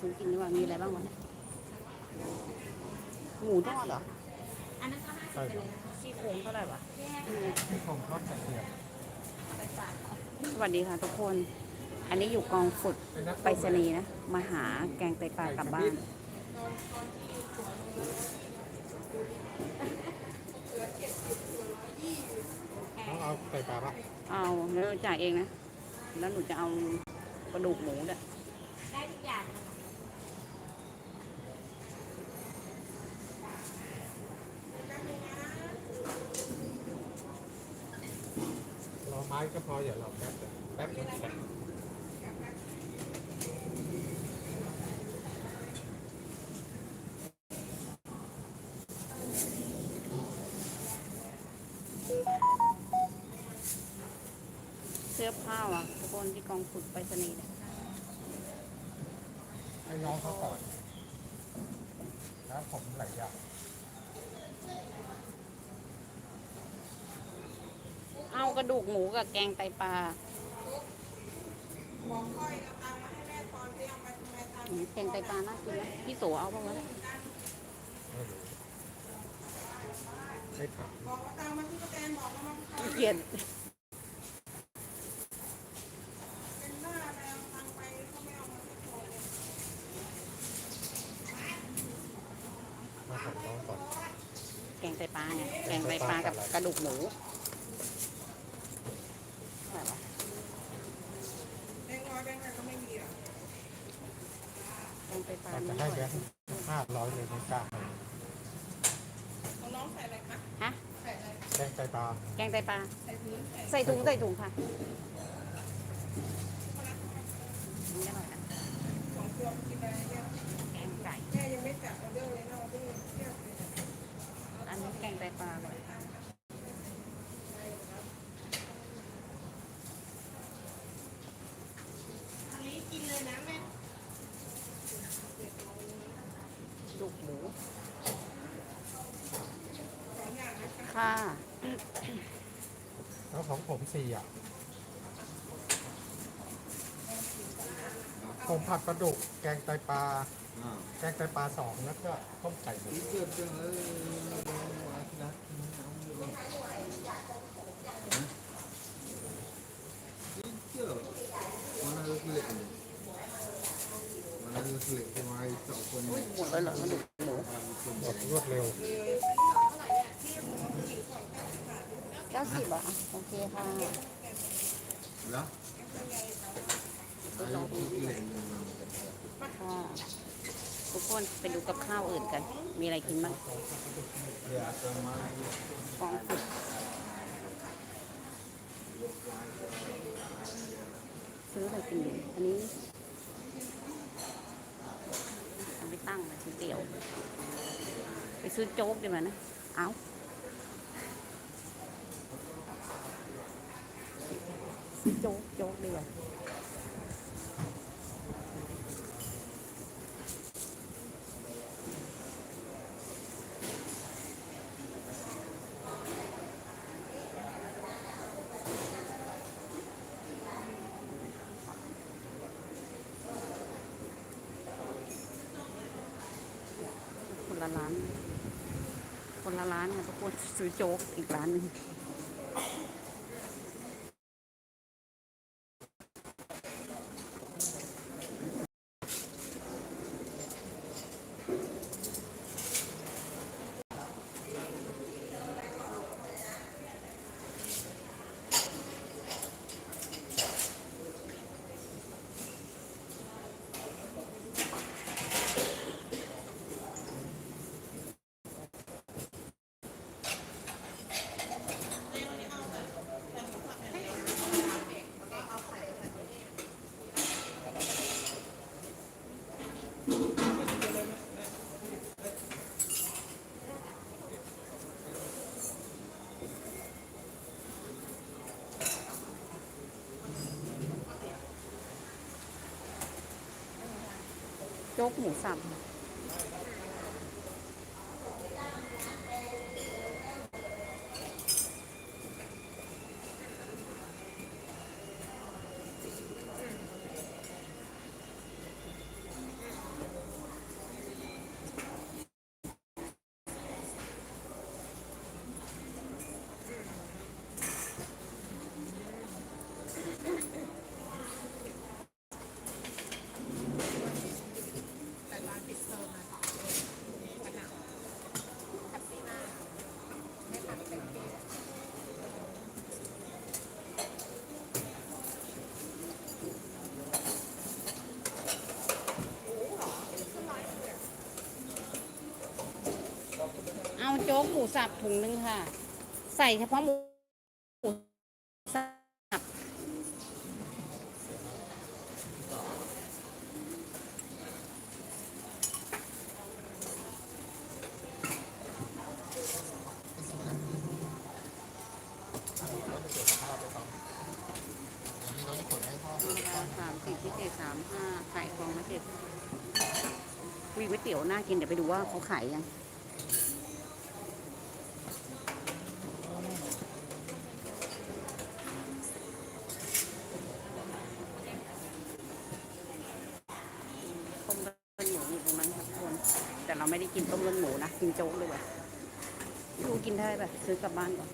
ซื้อกินดีกว่ามีอะไรบ้างวะเนี่ยหมูทอดเหรอใช่ครับซี่โครงเท่าไหร่วะที่ผมทอดกระเทียมสวัสดีค่ะทุกคน อันนี้อยู่กองฝึกเป็นนักไปรษณีย์นะ มาหาแกงไตปลากลับบ้าน ต้องเอาใส่ปลาปะเอาแล้วจ่ายเองนะ แล้วหนูจะเอากระดูกหมูด้วยรอไม้ก็พออย่ารอแป๊บเดียวแป๊บเดียวแป๊บเสื้อผ้าอะทุกคนที่กองฝึกไปรษณีเนี่ยให้น้องเขาก่อนแล้วผมหลายอย่าง เอา กระดูกหมูกับแกงไตปลาอืมแกงไตปลาน่ากินนะพี่โสเอาบ้างไหมไม่รู้ไม่ถามเกลียดมาของน้องก่อน แกงไตปลาไงแกงไตปลากับกระดูกหมูอะไรวะ แบงค์ร้อยแบงค์อะไรก็ไม่มีหรอก แกงไตปลา เราจะ ไม่ ให้ ไหว แบงค์ห้าร้อยเลยไม่กล้าให้ ของน้องใส่อะไรคะ ฮะ ใส่อะไร แบงค์ใจปลาแกงไตปลาใส่พื้นใส่ใส่ถุงใส่ถุงค่ะนี่อร่อยนะสองตัวกินอะไรเนี่ยแกงไก่แม่ยังไม่จัดออเดอร์เลยนะออเดอร์เทียบเลยอันนี้แกงไตปลาเลย อันนี้กินเลยนะแม่ ลูกหมู สองอย่างนะคะ ค่ะ แล้วของ ผมสี่อะผมผัดปลาดุกแกงไตปลาแกงไตปลาสองแล้วก็ต้มไก่หมู itu ada laki-laki Itu Mana ada kulit ni Mana ada kulit Kemari tak pun อุ้ยหมดเลยเหรอกระดูกหมู หมดรวดเร็ว ก้าสิบอะโอเคค่ะ Lah Ada kulit ni ค่ะทุกคนไปดูกับข้าวอื่นกัน มีอะไรกินบ้าง Ya sama กองฝึกซื้ออะไรกินดีอันนี้เอาไปตั้งนะซื้อเตี๋ยว ไปซื้อโจ๊กดีกว่านะ เอาซื้ โจ๊กโจ๊กดีกว่าคนละร้าน คนละร้านค่ะทุกคนซื้อโจ๊กอีกร้านหนึง กหมูสับ จ๊กหมูสับถุงนึงค่ะ ใส่เฉพาะหมูหมูสับใสามสี่พิเศษสามห้าไข่ฟองละเจ็ดวิก๋วยเตี๋ยวน่ากินเดี๋ยวไปดูว่าเขาขายยัง ต้มเลือดหมูอยู่ตรงนั้นค่ะทุกคน แต่เรา ไม่ได้กินต้มเลือดหมูนะ กินโจ๊กด้ว่ะไม่รู้กินได้ปะซื้อกลับบ้านก่อน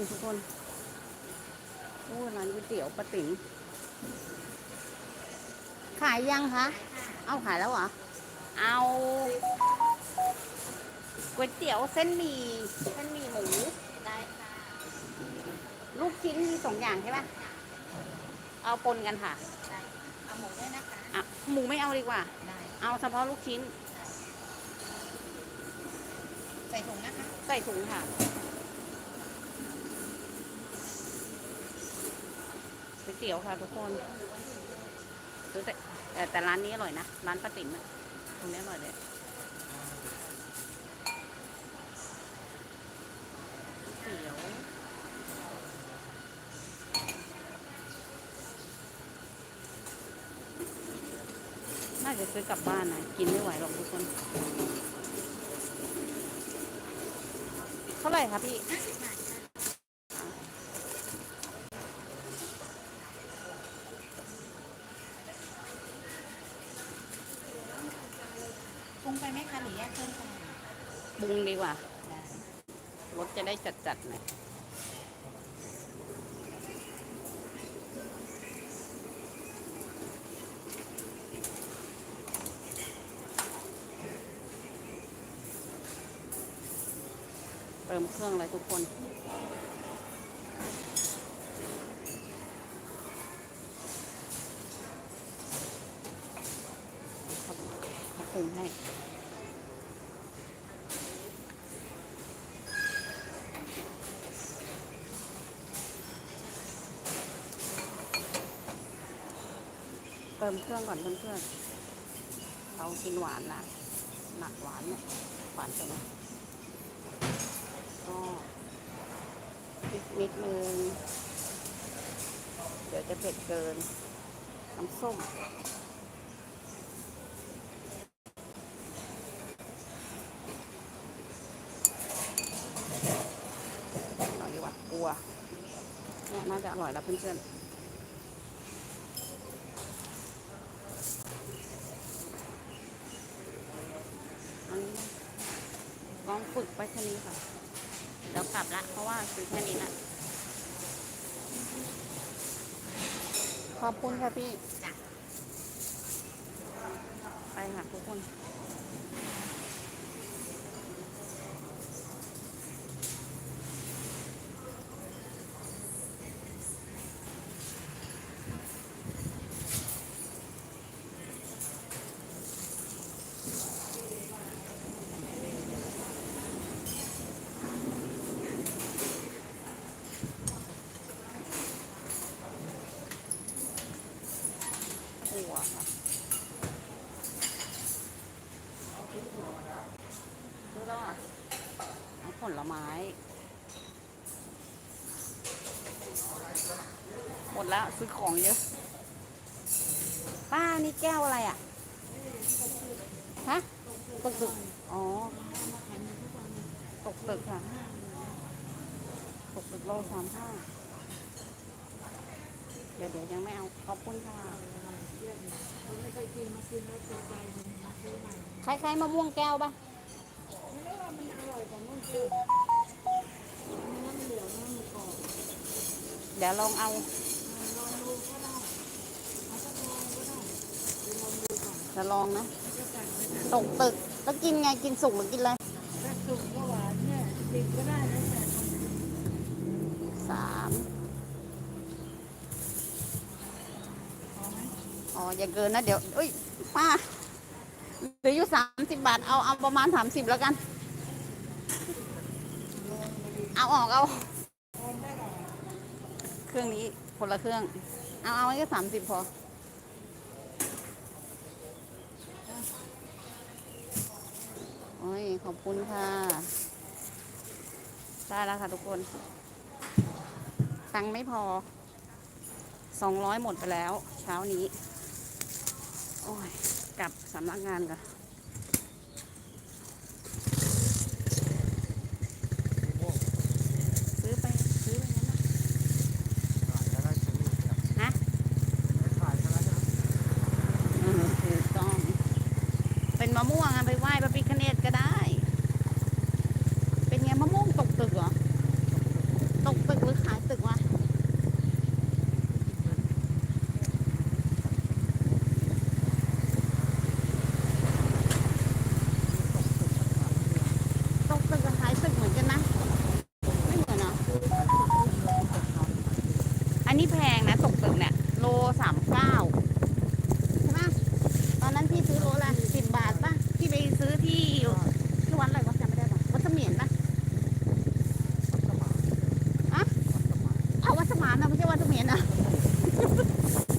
นี่อีกร้านหนึ่งทุกคนโอ้ร้านก๋วยเตี๋ยวป้าติ๋มขายยังคะ เอาขายแล้วเหรอ เอาก๋วยเตี๋ยวเส้นหมี่เส้นหมี่หมูได้ค่ะ ลูกชิ้นมีสองอย่างใช่ปะเอาปนกันค่ะได้เอาหมูด้วยนะคะอะหมูไม่เอาดีกว่า ได้ เอาเฉพาะลูกชิ้น ใส่ถุงนะคะ ใส่ถุงค่ะ ก๋วยเตี๋ยวค่ะทุกคนซื้อแต่แต่ร้านนี้อร่อยนะ ร้านป้าติ๋มตรงนี้อร่อยเลยก๋วยเตี๋ยวน่าจะซื้อกลับบ้านนะกินไม่ไหวหรอกทุกคน เท่าไหร่คะพี่ 50บาทค่ะป รุงไปไหมคะหรือแยกเพิ่มไปปรุงดีกว่ารสจะได้จัดจัดๆหน่อยเติมเครื่องเลยทุกคน เขาเขาปรุงให้ เติมเครื่องก่อนเพื่อนๆเรากินหวานนะหนักหวานเนี่ยหวานจังก็พริกนิดนึงเดี๋ยวจะเผ็ดเกินน้ำส้มหน่อยดีกว่ากลัวเนี่ยน่าจะอร่อยแล้วเพื่อนๆ อันนี้ ลองฝึกไปแค่นี้ค่ะ เดี๋ยวกลับละ เพราะว่าซื้อแค่นี้ละขอบคุณค่ะพี่จ้ะไปค่ะทุกคน หัวค่ะซื้อแล้วอะเอาผลไม้ ห มดแล้วซื้อของเยอะ ป้านี่แก้วอะไรอะ ฮะ ตกตึก อ๋อ ตกตึกค่ะ ตกตึกโลสามห้าเดี๋ยวเดี๋ยวยังไม่เอา ขอบคุณค่ะคล้ายๆมะม่วงแก้วปะเดี๋ยวลองเอา จะลองนะ ตกตึก แล้วกินไง กินสุกหรือกินอะไรถ้าสุกก็หวานเนี่ยดิบก็ได้แล้วแต่สามอ๋อ อย่าเกินนะ เดี๋ยวเอ้ย ป้าเหลืออยู่สามสิบบาท เอา เอาประมาณสามสิบแล้วกัน เอาออก เอา เครื่องนี้คนละเครื่อง เอา เอาไว้ก็สามสิบพอ โอ้ย ขอบคุณค่ะ ได้แล้วค่ะทุกคน ตังไม่พอ สองร้อยหมดไปแล้ว เช้านี้ โอ้ย กลับสำนักงานกับซื้อไปซื้อไปงั้นนะฮะเป็นมะม่วงอะไปไหว้พระพิฆเนศก็ได้ เป็นไงมะม่วงตกตึกเหรอ ตกตึกหรือขายตึกวะ ตกตึกกับขายตึกเหมือนกันนะ ไม่เหมือนเหรอ อันนี้แพงนะ ตกตึกเนี่ย โลสามเก้าใช่ไหมตอนนั้นพี่ซื้อโลละสิบบาทป่ะ พี่ไปซื้อที่ที่วัดอะไรวะจำไม่ได้ป่ะวัดเสมียนป่ะอะเอาวัดส มานนะไม่ใช่วัดเสมียนนะ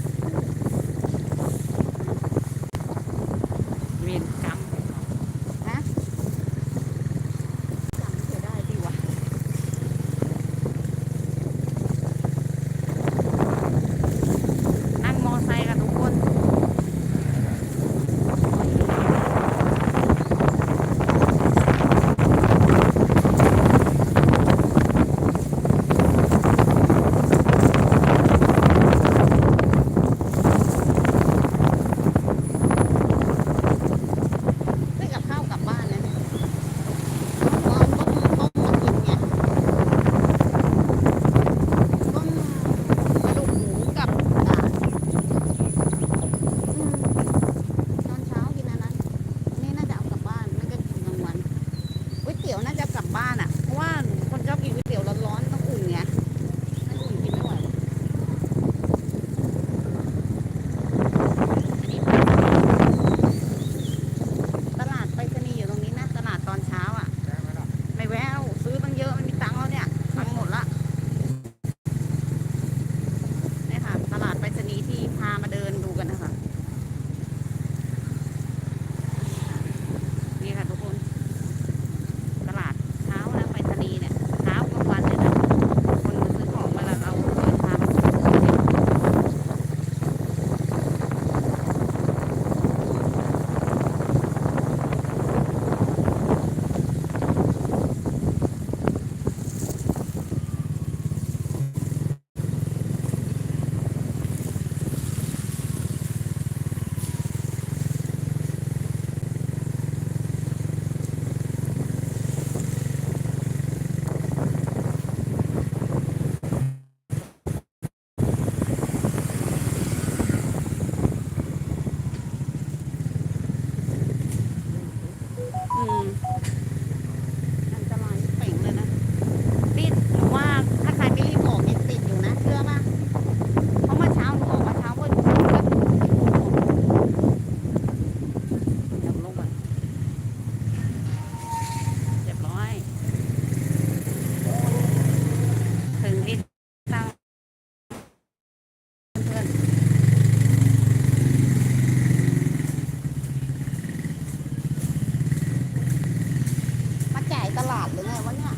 าจ่ายตลาดหรือไงวะเนี่ย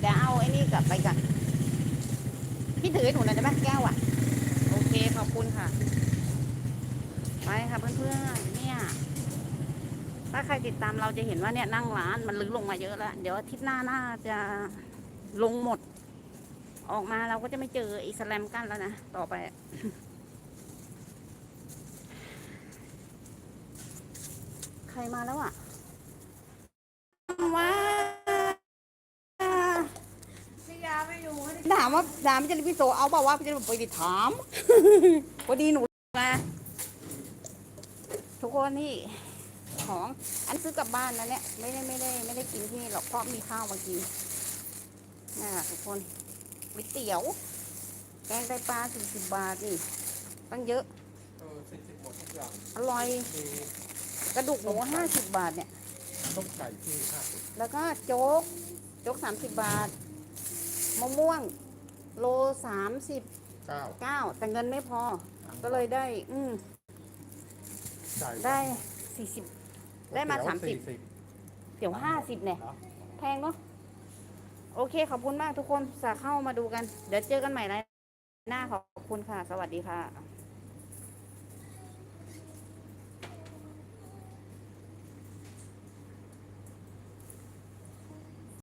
เดี๋ยวเอาไอ้นี่กลับไปกันพี่ถือให้หนูหน่อยได้ไหมแก้วอะ โอเคขอบคุณค่ะ ไปค่ะเพื่อนๆเนี่ย ถ้าใครติดตามเราจะเห็นว่าเนี่ยนั่งร้านมันลึกลงมาเยอะแล้ว เดี๋ยวอาทิตย์หน้าน่าจะลงหมด ออกมาเราก็จะไม่เจออีสแลมกันแล้วนะ ต่อไปใครมาแล้วอะ ว้าพี่ยาไม่อยู่ให้ถามว่าถามพี่เจริญพี่โซเอาเปล่าวะพี่เจริญบอกไปดิถามพอดีหนูมาทุกคนนี่ของอันซื้อกลับบ้านนะเนี่ยไม่ได้ไม่ได้ไม่ได้กินที่นี่หรอกเพราะมีข้าวมากินน่ะทุกคนก๋วยเตี๋ยว แกงไตปลาสี่สิบบาทนี่ตั้งเยอะเออสี่สิบหมดทุกอย่างอร่อยมีกระดูกหมูห้าสิบบาทเนี่ย ต้มไก่ที่ห้าสิบแล้วก็โจ๊ก โจ๊กสามสิบบาท มะม่วง โลสามสิบเก้าเก้าแต่เงินไม่พอ ก็เลยได้ อืมไก่ได้สี่สิบได้มาก๋วยสามสิบเตี๋ยวเดี๋ยวห้าสิบเนี่ยเหรอแพงเนาะโอเค ขอบคุณมากทุกคนสาเข้ามาดูกัน เดี๋ยวเจอกันใหม่ไลน์หน้าขอบคุณค่ะ สวัสดีค่ะ